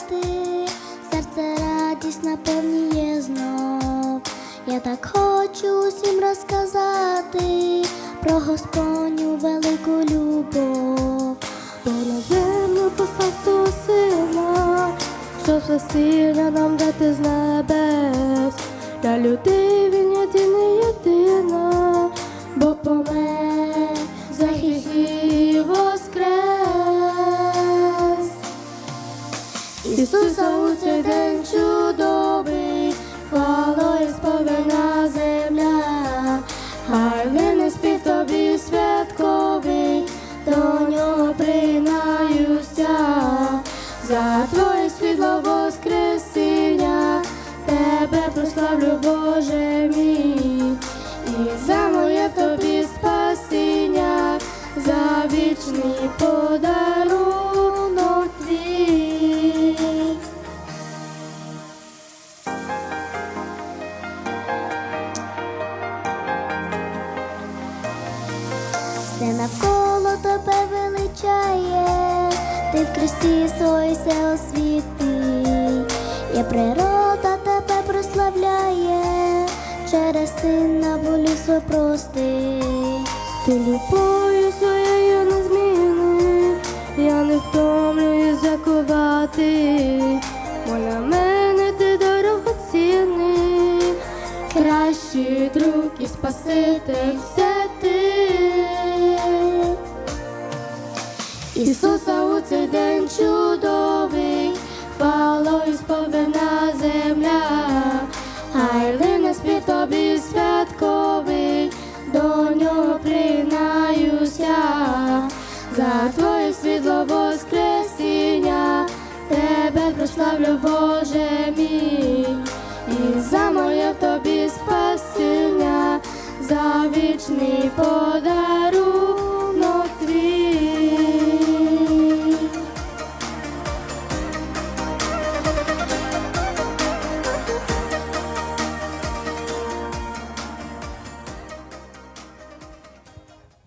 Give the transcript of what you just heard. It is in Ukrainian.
співати, серце радість наповнює знов. Я так хочу усім розказати про Господню велику любов. Бо на землю послав свого сина, що спасіння нам дати з небес. Для людей він єдиний єдина, бо помер Ісуса у цей день чудовий, хвалою сповина земля, хай вине спів тобі святковий, до нього принаюся, за твоє світло воскресіння, тебе прославлю, Боже мій, і за моє тобі спасіння, за вічний подарунок Навколо тебе величає, ти в Христі Ісусе освіти, є природа тебе прославляє, через сина болю свой прости. Ти любов'ю своєю не зміни, я не втомлююсь закувати, бо на мене ти дорогоцінний, кращий друг і спаситель Ісуса у цей день чудовий, хвалою сповнена земля, хай лине спів тобі святковий, до нього принаюся, за твоє світло воскресіння, тебе прославлю, Боже мій, і за моє тобі спасіння, за вічний подарунок